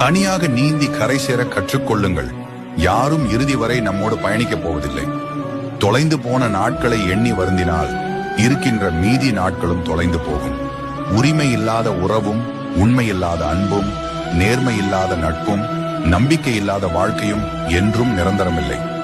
தனியாக நீந்தி கரை சேர கற்றுக்கொள்ளுங்கள். யாரும் இறுதி வரை நம்மோடு பயணிக்கப் போவதில்லை. தொலைந்து போன நாட்களை எண்ணி வருந்தினால் இருக்கின்ற மீதி நாட்களும் தொலைந்து போகும். உரிமை இல்லாத உறவும் உண்மை இல்லாத அன்பும் நேர்மை இல்லாத நட்பும் நம்பிக்கை இல்லாத வாழ்க்கையும் என்றும் நிரந்தரமில்லை.